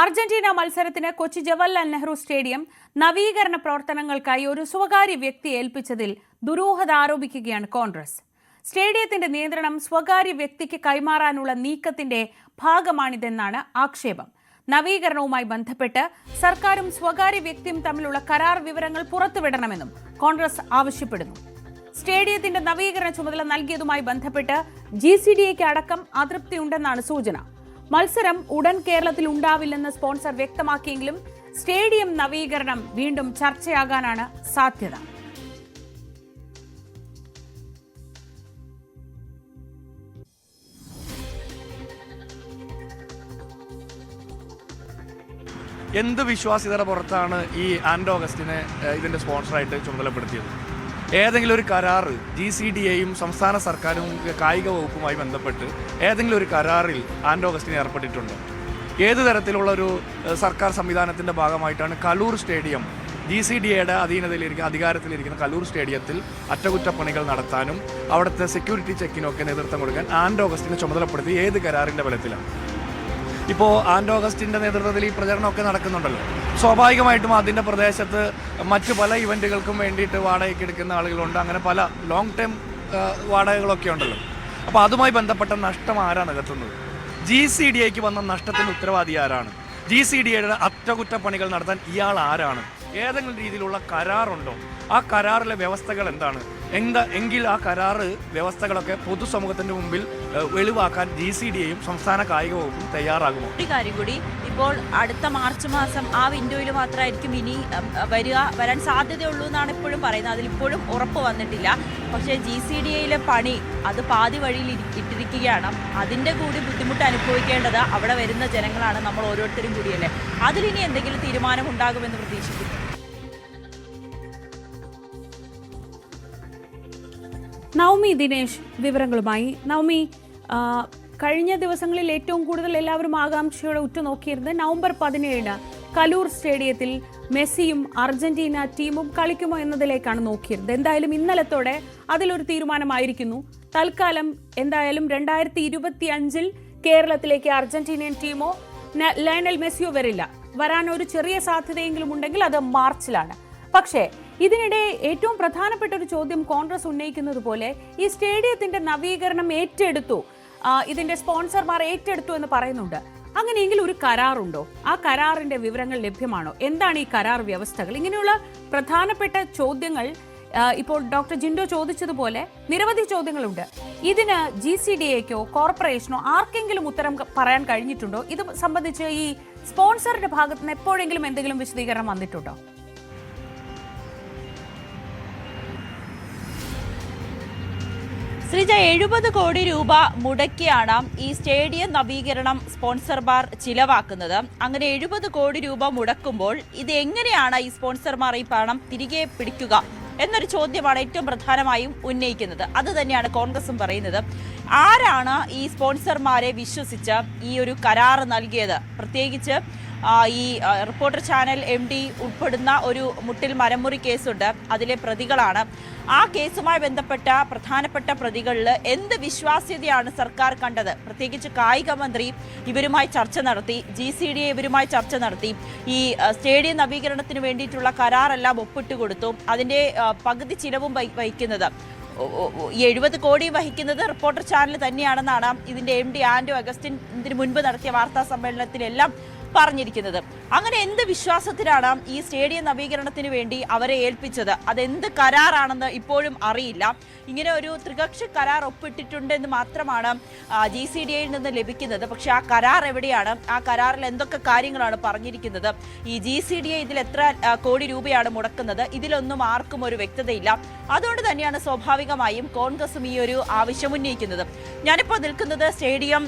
Argentina മത്സരത്തിന് Kochi Jawaharlal Nehru stadium നവീകരണ പ്രവർത്തനങ്ങൾക്കായി ഒരു സ്വകാര്യ വ്യക്തി ഏൽപ്പിച്ചതിൽ ദുരൂഹത ആരോപിക്കുകയാണ് കോൺഗ്രസ്. സ്റ്റേഡിയത്തിന്റെ നിയന്ത്രണം സ്വകാര്യ വ്യക്തിക്ക് കൈമാറാനുള്ള നീക്കത്തിന്റെ ഭാഗമാണിതെന്നാണ് ആക്ഷേപം. നവീകരണവുമായി ബന്ധപ്പെട്ട് സർക്കാരും സ്വകാര്യ വ്യക്തിയും തമ്മിലുള്ള കരാർ വിവരങ്ങൾ പുറത്തുവിടണമെന്നും കോൺഗ്രസ് ആവശ്യപ്പെടുന്നു. സ്റ്റേഡിയത്തിന്റെ നവീകരണ ചുമതല നൽകിയതുമായി ബന്ധപ്പെട്ട് ജി സി ഡി എക്ക് അടക്കം അതൃപ്തിയുണ്ടെന്നാണ് സൂചന. മത്സരം ഉടൻ കേരളത്തിൽ ഉണ്ടാവില്ലെന്ന് സ്പോൺസർ വ്യക്തമാക്കിയെങ്കിലും സ്റ്റേഡിയം നവീകരണം വീണ്ടും ചർച്ചയാകാനാണ് സാധ്യത. എന്ത് വിശ്വാസ്യതയുടെ പുറത്താണ് ഈ ആൻഡ് ഓഗസ്റ്റിനെ ഇതിന്റെ സ്പോൺസറായിട്ട് ചുമതലപ്പെടുത്തിയത്? ഏതെങ്കിലും ഒരു കരാർ ജി സി ഡി എയും സംസ്ഥാന സർക്കാരും കായിക വകുപ്പുമായി ബന്ധപ്പെട്ട് ഏതെങ്കിലും ഒരു കരാറിൽ ആൻഡ് ഓഗസ്റ്റിന് ഏർപ്പെട്ടിട്ടുണ്ട്. ഏത് തരത്തിലുള്ള ഒരു സർക്കാർ സംവിധാനത്തിന്റെ ഭാഗമായിട്ടാണ് Kaloor stadium G C D എയുടെ അധീനതയിലിരിക്കുന്ന അധികാരത്തിലിരിക്കുന്ന കലൂർ സ്റ്റേഡിയത്തിൽ അറ്റകുറ്റപ്പണികൾ നടത്താനും അവിടുത്തെ സെക്യൂരിറ്റി ചെക്കിനൊക്കെ നേതൃത്വം കൊടുക്കാൻ ആൻഡ് ഓഗസ്റ്റിനെ ചുമതലപ്പെടുത്തി ഏത് കരാറിന്റെ ബലത്തിലാണ്. ഇപ്പോൾ ആൻഡ് ഓഗസ്റ്റിന്റെ നേതൃത്വത്തിൽ ഈ പ്രചരണമൊക്കെ നടക്കുന്നുണ്ടല്ലോ. സ്വാഭാവികമായിട്ടും അതിന്റെ പ്രദേശത്ത് മറ്റു പല ഇവന്റുകൾക്കും വേണ്ടിയിട്ട് വാടകയ്ക്ക് എടുക്കുന്ന ആളുകളുണ്ട്. അങ്ങനെ പല ലോങ് ടൈം വാടകകളൊക്കെ ഉണ്ടല്ലോ. അപ്പോൾ അതുമായി ബന്ധപ്പെട്ട നഷ്ടം ആരാണ് നികത്തുന്നത് ജി സി ഡി എക്ക് വന്ന നഷ്ടത്തിന് ഉത്തരവാദി ആരാണ്? ജി സി ഡി എയുടെ അറ്റകുറ്റപ്പണികൾ നടത്താൻ ഇയാൾ ആരാണ്? ഏതെങ്കിലും രീതിയിലുള്ള കരാറുണ്ടോ? ആ കരാറിലെ വ്യവസ്ഥകൾ എന്താണ്? എന്താ എങ്കിൽ ആ കരാറ് വ്യവസ്ഥകളൊക്കെ പൊതുസമൂഹത്തിന്റെ മുമ്പിൽ വെളിവാക്കാൻ ജി സി ഡി എയും സംസ്ഥാന കായിക വകുപ്പും തയ്യാറാകുമോ? ഒരു കാര്യം കൂടി ഇപ്പോൾ അടുത്ത മാർച്ച് മാസം ആ വിൻഡോയിൽ മാത്രമായിരിക്കും ഇനി വരിക വരാൻ സാധ്യതയുള്ളൂ എന്നാണ് ഇപ്പോഴും പറയുന്നത്. അതിലിപ്പോഴും ഉറപ്പ് വന്നിട്ടില്ല. പക്ഷേ ജി സി ഡി എയിലെ പണി അത് പാതി വഴിയിൽ ഇട്ടിരിക്കുകയാണ്. അതിന്റെ കൂടി ബുദ്ധിമുട്ട് അനുഭവിക്കേണ്ടത് അവിടെ വരുന്ന ജനങ്ങളാണ് നമ്മൾ ഓരോരുത്തരും കൂടിയല്ലേ. അതിലിനി എന്തെങ്കിലും തീരുമാനം ഉണ്ടാകുമെന്ന് പ്രതീക്ഷിക്കുന്നു. നവമി ദിനേശ് വിവരങ്ങളുമായി. നവമി കഴിഞ്ഞ ദിവസങ്ങളിൽ ഏറ്റവും കൂടുതൽ എല്ലാവരും ആകാംക്ഷയോടെ ഉറ്റുനോക്കിയിരുന്നത് നവംബർ പതിനേഴിന് കലൂർ സ്റ്റേഡിയത്തിൽ മെസ്സിയും അർജന്റീന ടീമും കളിക്കുമോ എന്നതിലേക്കാണ് നോക്കിയിരുന്നത്. എന്തായാലും ഇന്നലത്തോടെ അതിലൊരു തീരുമാനമായിരിക്കുന്നു. തൽക്കാലം എന്തായാലും രണ്ടായിരത്തി ഇരുപത്തി അഞ്ചിൽ കേരളത്തിലേക്ക് അർജന്റീനിയൻ ടീമോ ലയണൽ മെസ്സിയോ വരില്ല. വരാൻ ഒരു ചെറിയ സാധ്യതയെങ്കിലും ഉണ്ടെങ്കിൽ അത് മാർച്ചിലാണ്. പക്ഷേ ഇതിനിടെ ഏറ്റവും പ്രധാനപ്പെട്ട ഒരു ചോദ്യം കോൺഗ്രസ് ഉന്നയിക്കുന്നത് പോലെ ഈ സ്റ്റേഡിയത്തിന്റെ നവീകരണം ഏറ്റെടുത്തു. ഇതിന്റെ സ്പോൺസർമാർ ഏറ്റെടുത്തു എന്ന് പറയുന്നുണ്ട്. അങ്ങനെയെങ്കിൽ ഒരു കരാറുണ്ടോ? ആ കരാറിന്റെ വിവരങ്ങൾ ലഭ്യമാണോ? എന്താണ് ഈ കരാർ വ്യവസ്ഥകൾ? ഇങ്ങനെയുള്ള പ്രധാനപ്പെട്ട ചോദ്യങ്ങൾ ഇപ്പോൾ ഡോക്ടർ ജിൻഡോ ചോദിച്ചതുപോലെ നിരവധി ചോദ്യങ്ങളുണ്ട്. ഇതിന് ജി സി ഡി എക്കോ കോർപ്പറേഷനോ ആർക്കെങ്കിലും ഉത്തരം പറയാൻ കഴിഞ്ഞിട്ടുണ്ടോ? ഇത് സംബന്ധിച്ച് ഈ സ്പോൺസറിന്റെ ഭാഗത്തുനിന്ന് എപ്പോഴെങ്കിലും എന്തെങ്കിലും വിശദീകരണം വന്നിട്ടുണ്ടോ? ശ്രീജ എഴുപത് കോടി രൂപ മുടക്കിയാണ് ഈ സ്റ്റേഡിയം നവീകരണം സ്പോൺസർമാർ ചിലവാക്കുന്നത്. അങ്ങനെ എഴുപത് കോടി രൂപ മുടക്കുമ്പോൾ ഇത് എങ്ങനെയാണ് ഈ സ്പോൺസർമാർ ഈ പണം തിരികെ പിടിക്കുക എന്നൊരു ചോദ്യമാണ് ഏറ്റവും പ്രധാനമായും ഉന്നയിക്കുന്നത്. അത് തന്നെയാണ് കോൺഗ്രസും പറയുന്നത്. ആരാണ് ഈ സ്പോൺസർമാരെ വിശ്വസിച്ച് ഈ ഒരു കരാർ നൽകിയത്? പ്രത്യേകിച്ച് ഈ റിപ്പോർട്ടർ ചാനൽ എം ഡി ഉൾപ്പെടുന്ന ഒരു മുട്ടിൽ മരമുറി കേസുണ്ട്. അതിലെ പ്രതികളാണ്. ആ കേസുമായി ബന്ധപ്പെട്ട പ്രധാനപ്പെട്ട പ്രതികളിൽ എന്ത് വിശ്വാസ്യതയാണ് സർക്കാർ കണ്ടത്? പ്രത്യേകിച്ച് കായിക മന്ത്രി ഇവരുമായി ചർച്ച നടത്തി ജി സി ഡി ഇവരുമായി ചർച്ച നടത്തി. ഈ സ്റ്റേഡിയം നവീകരണത്തിന് വേണ്ടിയിട്ടുള്ള കരാറെല്ലാം ഒപ്പിട്ട് കൊടുത്തു. അതിന്റെ പകുതി ചിലവും വഹി- വഹിക്കുന്നത്. എഴുപത് കോടി വഹിക്കുന്നത് റിപ്പോർട്ടർ ചാനൽ തന്നെയാണെന്നാണ് ഇതിന്റെ എം ഡി ആൻഡോ അഗസ്റ്റിൻ ഇതിന് മുൻപ് നടത്തിയ വാർത്താ സമ്മേളനത്തിലെല്ലാം പറഞ്ഞിരിക്കുന്നത്. അങ്ങനെ എന്ത് വിശ്വാസത്തിലാണ് ഈ സ്റ്റേഡിയം നവീകരണത്തിന് വേണ്ടി അവരെ ഏൽപ്പിച്ചത്? അതെന്ത് കരാറാണെന്ന് ഇപ്പോഴും അറിയില്ല. ഇങ്ങനെ ഒരു ത്രികക്ഷി കരാർ ഒപ്പിട്ടിട്ടുണ്ടെന്ന് മാത്രമാണ് ജി സി ഡി ഐയിൽ നിന്ന് ലഭിക്കുന്നത്. പക്ഷെ ആ കരാർ എവിടെയാണ്? ആ കരാറിൽ എന്തൊക്കെ കാര്യങ്ങളാണ് പറഞ്ഞിരിക്കുന്നത്? ഈ ജി സി ഡി ഐ ഇതിൽ എത്ര കോടി രൂപയാണ് മുടക്കുന്നത്? ഇതിലൊന്നും ആർക്കും ഒരു വ്യക്തതയില്ല. അതുകൊണ്ട് തന്നെയാണ് സ്വാഭാവികമായും കോൺഗ്രസും ഈ ഒരു ആവശ്യം ഉന്നയിക്കുന്നത്. ഞാനിപ്പോൾ നിൽക്കുന്നത് സ്റ്റേഡിയം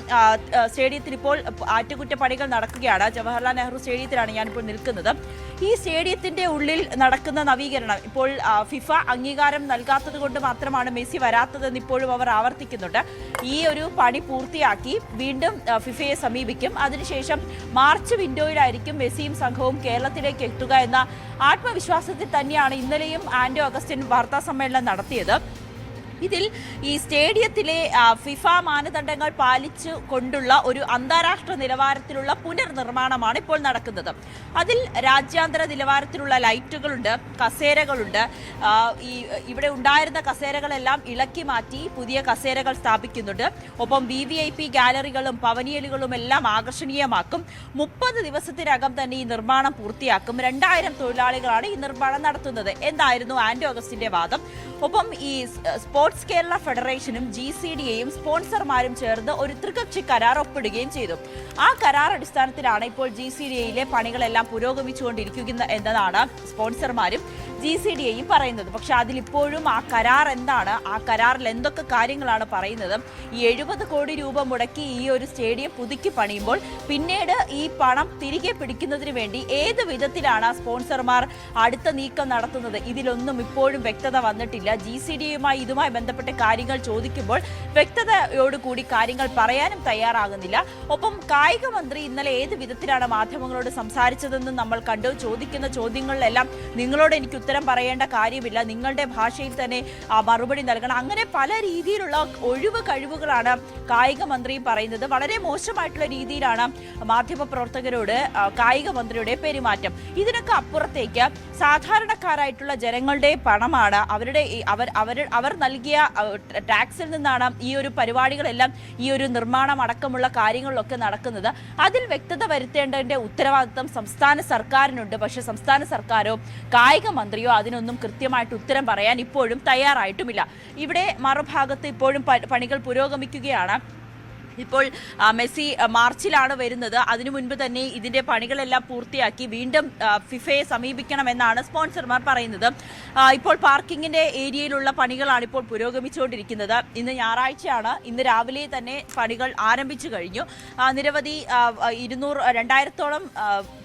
സ്റ്റേഡിയത്തിൽ ഇപ്പോൾ ആറ്റുകുറ്റപ്പണികൾ നടക്കുകയാണ്. ജവഹർലാൽ നെഹ്റു സ്റ്റേഡിയത്തിലാണ് ഞാനിപ്പോൾ നിൽക്കുന്നത്. ഈ സ്റ്റേഡിയത്തിന്റെ ഉള്ളിൽ നടക്കുന്ന നവീകരണം ഇപ്പോൾ ഫിഫ അംഗീകാരം നൽകാത്തത് കൊണ്ട് മാത്രമാണ് മെസ്സി വരാത്തതെന്ന് ഇപ്പോഴും അവർ ആവർത്തിക്കുന്നുണ്ട്. ഈ ഒരു പണി പൂർത്തിയാക്കി വീണ്ടും ഫിഫയെ സമീപിക്കും. അതിനുശേഷം മാർച്ച് വിൻഡോയിലായിരിക്കും മെസ്സിയും സംഘവും കേരളത്തിലേക്ക് എത്തുക എന്ന ആത്മവിശ്വാസത്തിൽ തന്നെയാണ് ഇന്നലെയും ആന്റോ അഗസ്റ്റിൻ വാർത്താ സമ്മേളനം നടത്തിയത്. ഇതിൽ ഈ സ്റ്റേഡിയത്തിലെ ഫിഫ മാനദണ്ഡങ്ങൾ പാലിച്ചു കൊണ്ടുള്ള ഒരു അന്താരാഷ്ട്ര നിലവാരത്തിലുള്ള പുനർനിർമ്മാണമാണ് ഇപ്പോൾ നടക്കുന്നത്. അതിൽ രാജ്യാന്തര നിലവാരത്തിലുള്ള ലൈറ്റുകളുണ്ട് കസേരകളുണ്ട്. ഈ ഇവിടെ ഉണ്ടായിരുന്ന കസേരകളെല്ലാം ഇളക്കി മാറ്റി പുതിയ കസേരകൾ സ്ഥാപിക്കുന്നുണ്ട്. ഒപ്പം വി വി ഐ പി ഗാലറികളും പവനിയലുകളും എല്ലാം ആകർഷണീയമാക്കും. മുപ്പത് ദിവസത്തിനകം തന്നെ ഈ നിർമ്മാണം പൂർത്തിയാക്കും. രണ്ടായിരം തൊഴിലാളികളാണ് ഈ നിർമ്മാണം നടത്തുന്നത്. എന്തായിരുന്നു ആന്റോ അഗസ്റ്റിന്റെ വാദം? ഒപ്പം ഈ സ്- സ്പോർട്സ് കേരള ഫെഡറേഷനും ജി സി ഡിയെയും സ്പോൺസർമാരും ചേർന്ന് ഒരു ത്രികക്ഷി കരാർ ഒപ്പിടുകയും ചെയ്തു. ആ കരാർ അടിസ്ഥാനത്തിലാണ് ഇപ്പോൾ ജി സി ഡിയിലെ പണികളെല്ലാം പുരോഗമിച്ചുകൊണ്ടിരിക്കുന്ന എന്നതാണ് സ്പോൺസർമാരും ജി സി ഡി എയും പറയുന്നത്. പക്ഷെ അതിലിപ്പോഴും ആ കരാർ എന്താണ്? ആ കരാറിൽ എന്തൊക്കെ കാര്യങ്ങളാണ് പറയുന്നത്? ഈ എഴുപത് കോടി രൂപ മുടക്കി ഈ ഒരു സ്റ്റേഡിയം പുതുക്കി പണിയുമ്പോൾ പിന്നീട് ഈ പണം തിരികെ പിടിക്കുന്നതിന് വേണ്ടി ഏത് വിധത്തിലാണ് ആ സ്പോൺസർമാർ അടുത്ത നീക്കം നടത്തുന്നത്? ഇതിലൊന്നും ഇപ്പോഴും വ്യക്തത വന്നിട്ടില്ല. ജി സി ഡിയുമായി ഇതുമായി ബന്ധപ്പെട്ട കാര്യങ്ങൾ ചോദിക്കുമ്പോൾ വ്യക്തതയോടുകൂടി കാര്യങ്ങൾ പറയാനും തയ്യാറാകുന്നില്ല. ഒപ്പം കായിക മന്ത്രി ഇന്നലെ ഏത് വിധത്തിലാണ് മാധ്യമങ്ങളോട് സംസാരിച്ചതെന്ന് നമ്മൾ കണ്ടു. ചോദിക്കുന്ന ചോദ്യങ്ങളിലെല്ലാം നിങ്ങളോട് എനിക്ക് ഉത്തരം പറയേണ്ട കാര്യമില്ല. നിങ്ങളുടെ ഭാഷയിൽ തന്നെ മറുപടി നൽകണം. അങ്ങനെ പല രീതിയിലുള്ള ഒഴിവ് കഴിവുകളാണ് കായിക മന്ത്രി പറയുന്നത്. വളരെ മോശമായിട്ടുള്ള രീതിയിലാണ് മാധ്യമ പ്രവർത്തകരോട് കായിക മന്ത്രിയുടെ പെരുമാറ്റം. ഇതിനൊക്കെ അപ്പുറത്തേക്ക് സാധാരണക്കാരായിട്ടുള്ള ജനങ്ങളുടെ പണമാണ്. അവരുടെ അവർ അവർ അവർ നൽകിയ ടാക്സിൽ നിന്നാണ് ഈ ഒരു പരിപാടികളെല്ലാം ഈ ഒരു നിർമ്മാണം അടക്കമുള്ള കാര്യങ്ങളിലൊക്കെ നടക്കുന്നത്. അതിൽ വ്യക്തത വരുത്തേണ്ടതിന്റെ ഉത്തരവാദിത്വം സംസ്ഥാന സർക്കാരിനുണ്ട്. പക്ഷേ സംസ്ഥാന സർക്കാരോ കായിക മന്ത്രിയോ അതിനൊന്നും കൃത്യമായിട്ട് ഉത്തരം പറയാൻ ഇപ്പോഴും തയ്യാറായിട്ടുമില്ല. ഇവിടെ മറുഭാഗത്ത് ഇപ്പോഴും പണികൾ പുരോഗമിക്കുകയാണ്. ഇപ്പോൾ മെസ്സി മാർച്ചിലാണ് വരുന്നത്. അതിനു മുൻപ് തന്നെ ഇതിന്റെ പണികളെല്ലാം പൂർത്തിയാക്കി വീണ്ടും ഫിഫയെ സമീപിക്കണമെന്നാണ് സ്പോൺസർമാർ പറയുന്നത്. ഇപ്പോൾ പാർക്കിങ്ങിന്റെ ഏരിയയിലുള്ള പണികളാണ് ഇപ്പോൾ പുരോഗമിച്ചുകൊണ്ടിരിക്കുന്നത്. ഇന്ന് ഞായറാഴ്ചയാണ്. ഇന്ന് രാവിലെ തന്നെ പണികൾ ആരംഭിച്ചു കഴിഞ്ഞു. നിരവധി ഇരുന്നൂറ് രണ്ടായിരത്തോളം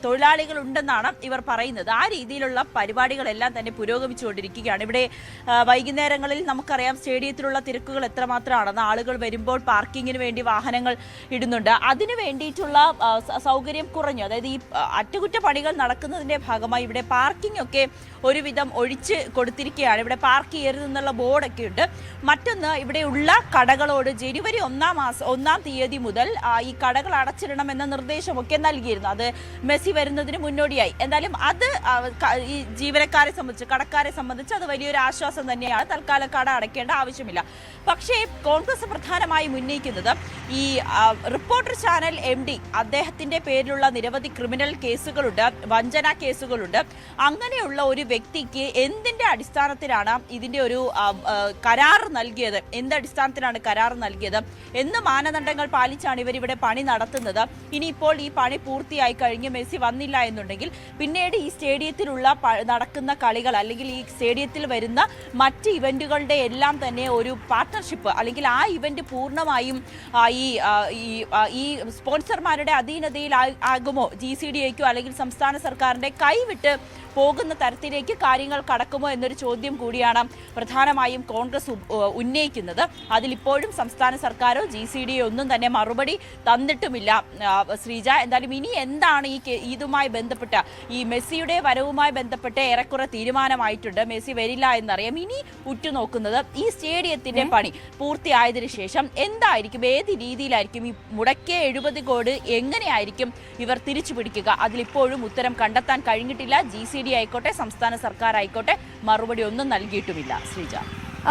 തൊഴിലാളികൾ ഉണ്ടെന്നാണ് ഇവർ പറയുന്നത്. ആ രീതിയിലുള്ള പരിപാടികളെല്ലാം തന്നെ പുരോഗമിച്ചുകൊണ്ടിരിക്കുകയാണ്. ഇവിടെ വൈകുന്നേരങ്ങളിൽ നമുക്കറിയാം സ്റ്റേഡിയത്തിലുള്ള തിരക്കുകൾ എത്രമാത്രമാണെന്ന് ആളുകൾ വരുമ്പോൾ പാർക്കിങ്ങിന് വേണ്ടി വാഹനങ്ങൾ ഇടുന്നുണ്ട്. അതിന് വേണ്ടിയിട്ടുള്ള സൗകര്യം കുറഞ്ഞു. അതായത് ഈ അറ്റകുറ്റപ്പണികൾ നടക്കുന്നതിന്റെ ഭാഗമായി ഇവിടെ പാർക്കിംഗ് ഒക്കെ ഒരുവിധം ഒഴിച്ച് കൊടുത്തിരിക്കുകയാണ്. ഇവിടെ പാർക്ക് ചെയ്യരുതെന്നുള്ള ബോർഡൊക്കെ ഉണ്ട്. മറ്റൊന്ന് ഇവിടെയുള്ള കടകളോട് ജനുവരി ഒന്നാം മാസം ഒന്നാം തീയതി മുതൽ ഈ കടകൾ അടച്ചിടണം എന്ന നിർദ്ദേശമൊക്കെ നൽകിയിരുന്നു. അത് മെസ്സി വരുന്നതിന് മുന്നോടിയായി. എന്തായാലും അത് ഈ ജീവനക്കാരെ സംബന്ധിച്ച് കടക്കാരെ സംബന്ധിച്ച് അത് വലിയൊരു ആശ്വാസം തന്നെയാണ്. തൽക്കാലം കട അടയ്ക്കേണ്ട ആവശ്യമില്ല. പക്ഷേ കോൺഗ്രസ് പ്രധാനമായും ഉന്നയിക്കുന്നത് ഈ റിപ്പോർട്ടർ ചാനൽ എം ഡി അദ്ദേഹത്തിന്റെ പേരിലുള്ള നിരവധി ക്രിമിനൽ കേസുകളുണ്ട് വഞ്ചന കേസുകളുണ്ട്. അങ്ങനെയുള്ള ഒരു വ്യക്തിക്ക് എന്തിന്റെ അടിസ്ഥാനത്തിലാണ് ഇതിന്റെ ഒരു കരാർ നൽകിയത്? എന്ത് അടിസ്ഥാനത്തിലാണ് കരാർ നൽകിയത്? എന്ന് മാനദണ്ഡങ്ങൾ പാലിച്ചാണ് ഇവർ ഇവിടെ പണി നടത്തുന്നത്. ഇനിയിപ്പോൾ ഈ പണി പൂർത്തിയായി കഴിഞ്ഞ് മെസ്സി വന്നില്ല എന്നുണ്ടെങ്കിൽ പിന്നീട് ഈ സ്റ്റേഡിയത്തിലുള്ള നടക്കുന്ന കളികൾ അല്ലെങ്കിൽ ഈ സ്റ്റേഡിയത്തിൽ വരുന്ന മറ്റ് ഇവന്റുകളുടെ എല്ലാം തന്നെ ഒരു പാർട്ട്ണർഷിപ്പ് അല്ലെങ്കിൽ ആ ഇവന്റ് പൂർണമായും ഈ ഈ സ്പോൺസർമാരുടെ അധീനതയിൽ ആകുമോ? ജി സി ഡി എക്കോ അല്ലെങ്കിൽ സംസ്ഥാന സർക്കാരിന്റെ കൈവിട്ട് പോകുന്ന തരത്തിലേക്ക് കാര്യങ്ങൾ കടക്കുമോ എന്നൊരു ചോദ്യം കൂടിയാണ് പ്രധാനമായും കോൺഗ്രസ് ഉന്നയിക്കുന്നത്. അതിലിപ്പോഴും സംസ്ഥാന സർക്കാരോ ജി സി ഡി ഒന്നും തന്നെ മറുപടി തന്നിട്ടുമില്ല. ശ്രീജ എന്തായാലും ഇനി എന്താണ് ഈ ഇതുമായി ബന്ധപ്പെട്ട ഈ മെസ്സിയുടെ വരവുമായി ബന്ധപ്പെട്ട് ഏറെക്കുറെ തീരുമാനമായിട്ടുണ്ട്. മെസ്സി വരില്ല എന്നറിയാം. ഇനി ഉറ്റുനോക്കുന്നത് ഈ സ്റ്റേഡിയത്തിന്റെ പണി പൂർത്തിയായതിനു ശേഷം എന്തായിരിക്കും? ഏത് രീതിയിലായിരിക്കും? ഈ മുടക്കിയ എഴുപത് കോടി എങ്ങനെയായിരിക്കും ഇവർ തിരിച്ചു പിടിക്കുക അതിലിപ്പോഴും ഉത്തരം കണ്ടെത്താൻ കഴിഞ്ഞിട്ടില്ല. ജി സി ഡി ആയിക്കോട്ടെ സംസ്ഥാന സർക്കാർ ആയിക്കോട്ടെ മറുപടി ഒന്നും നൽകിയിട്ടുമില്ല. ശ്രീജ